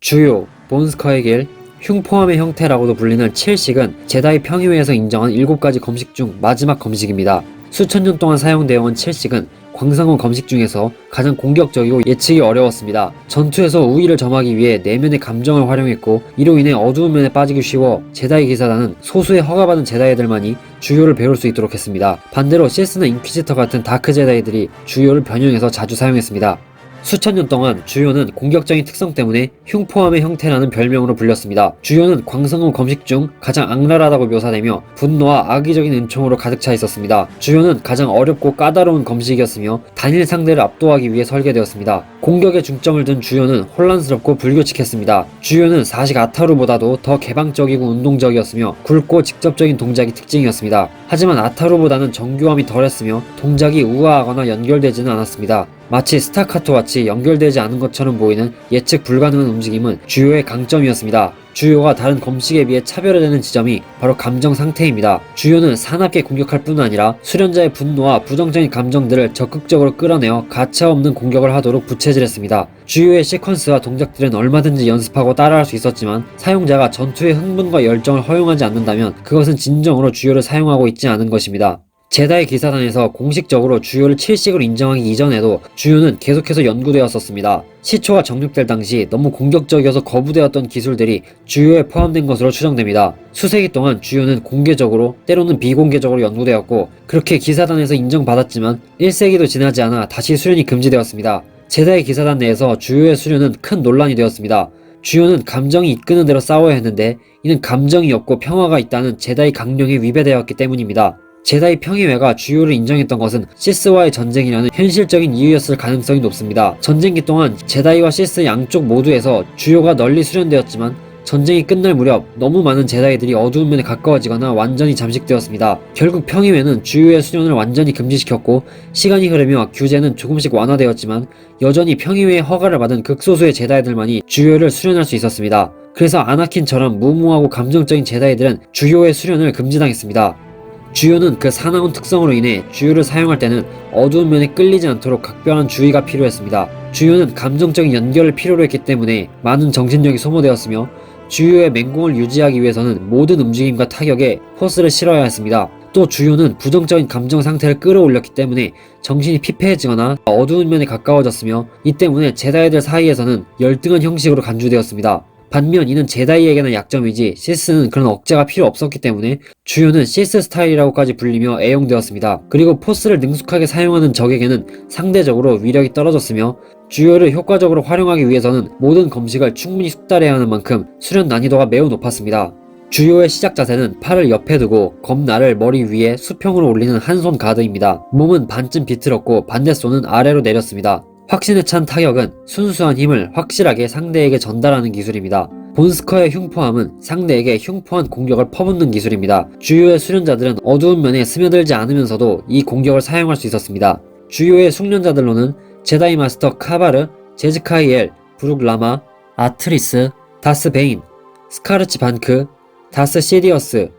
주요, 본스커의 길, 흉포함의 형태라고도 불리는 칠식은 제다이 평의회에서 인정한 7가지 검식 중 마지막 검식입니다. 수천 년 동안 사용되어 온 칠식은 광상어 검식 중에서 가장 공격적이고 예측이 어려웠습니다. 전투에서 우위를 점하기 위해 내면의 감정을 활용했고 이로 인해 어두운 면에 빠지기 쉬워 제다이 기사단은 소수의 허가받은 제다이들만이 주요를 배울 수 있도록 했습니다. 반대로 시스나 인퀴지터 같은 다크 제다이들이 주요를 변형해서 자주 사용했습니다. 수천 년 동안 주요는 공격적인 특성 때문에 흉포함의 형태라는 별명으로 불렸습니다. 주요는 광성어 검식 중 가장 악랄하다고 묘사되며 분노와 악의적인 은총으로 가득 차 있었습니다. 주요는 가장 어렵고 까다로운 검식이었으며 단일 상대를 압도하기 위해 설계되었습니다. 공격에 중점을 둔 주요는 혼란스럽고 불규칙했습니다. 주요는 사식 아타루보다도 더 개방적이고 운동적이었으며 굵고 직접적인 동작이 특징이었습니다. 하지만 아타루보다는 정교함이 덜했으며 동작이 우아하거나 연결되지는 않았습니다. 마치 스타카토 같이 연결되지 않은 것처럼 보이는 예측 불가능한 움직임은 주요의 강점이었습니다. 주요가 다른 검식에 비해 차별화되는 지점이 바로 감정 상태입니다. 주요는 사납게 공격할 뿐 아니라 수련자의 분노와 부정적인 감정들을 적극적으로 끌어내어 가차없는 공격을 하도록 부채질했습니다. 주요의 시퀀스와 동작들은 얼마든지 연습하고 따라할 수 있었지만 사용자가 전투의 흥분과 열정을 허용하지 않는다면 그것은 진정으로 주요를 사용하고 있지 않은 것입니다. 제다의 기사단에서 공식적으로 주요를 7식으로 인정하기 이전에도 주요는 계속해서 연구되었었습니다. 시초가 정립될 당시 너무 공격적이어서 거부되었던 기술들이 주요에 포함된 것으로 추정됩니다. 수세기 동안 주요는 공개적으로 때로는 비공개적으로 연구되었고 그렇게 기사단에서 인정받았지만 1세기도 지나지 않아 다시 수련이 금지되었습니다. 제다의 기사단 내에서 주요의 수련은 큰 논란이 되었습니다. 주요는 감정이 이끄는 대로 싸워야 했는데 이는 감정이 없고 평화가 있다는 제다의 강령에 위배되었기 때문입니다. 제다이 평의회가 주요를 인정했던 것은 시스와의 전쟁이라는 현실적인 이유였을 가능성이 높습니다. 전쟁기 동안 제다이와 시스 양쪽 모두에서 주요가 널리 수련되었지만 전쟁이 끝날 무렵 너무 많은 제다이들이 어두운 면에 가까워지거나 완전히 잠식되었습니다. 결국 평의회는 주요의 수련을 완전히 금지시켰고 시간이 흐르며 규제는 조금씩 완화되었지만 여전히 평의회의 허가를 받은 극소수의 제다이들만이 주요를 수련할 수 있었습니다. 그래서 아나킨처럼 무모하고 감정적인 제다이들은 주요의 수련을 금지당했습니다. 주요는 그 사나운 특성으로 인해 주요를 사용할 때는 어두운 면에 끌리지 않도록 각별한 주의가 필요했습니다. 주요는 감정적인 연결을 필요로 했기 때문에 많은 정신력이 소모되었으며 주요의 맹공을 유지하기 위해서는 모든 움직임과 타격에 포스를 실어야 했습니다. 또 주요는 부정적인 감정 상태를 끌어올렸기 때문에 정신이 피폐해지거나 어두운 면에 가까워졌으며 이 때문에 제다이들 사이에서는 열등한 형식으로 간주되었습니다. 반면 이는 제다이에게는 약점이지 시스는 그런 억제가 필요 없었기 때문에 주요는 시스 스타일이라고까지 불리며 애용되었습니다. 그리고 포스를 능숙하게 사용하는 적에게는 상대적으로 위력이 떨어졌으며 주요를 효과적으로 활용하기 위해서는 모든 검식을 충분히 숙달해야 하는 만큼 수련 난이도가 매우 높았습니다. 주요의 시작 자세는 팔을 옆에 두고 검날을 머리 위에 수평으로 올리는 한 손 가드입니다. 몸은 반쯤 비틀었고 반대 손은 아래로 내렸습니다. 확신에 찬 타격은 순수한 힘을 확실하게 상대에게 전달하는 기술입니다. 본스커의 흉포함은 상대에게 흉포한 공격을 퍼붓는 기술입니다. 주요의 수련자들은 어두운 면에 스며들지 않으면서도 이 공격을 사용할 수 있었습니다. 주요의 숙련자들로는 제다이 마스터 카바르, 제즈카이엘, 브룩 라마, 아트리스, 다스 베인, 스카르치 반크, 다스 시디어스,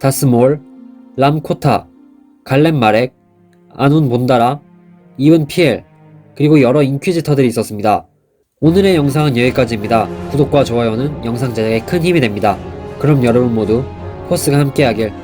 다스 몰, 람코타, 갈렘 마렉, 아눈 본다라, 이븐 피엘, 그리고 여러 인퀴지터들이 있었습니다. 오늘의 영상은 여기까지입니다. 구독과 좋아요는 영상 제작에 큰 힘이 됩니다. 그럼 여러분 모두 포스가 함께하길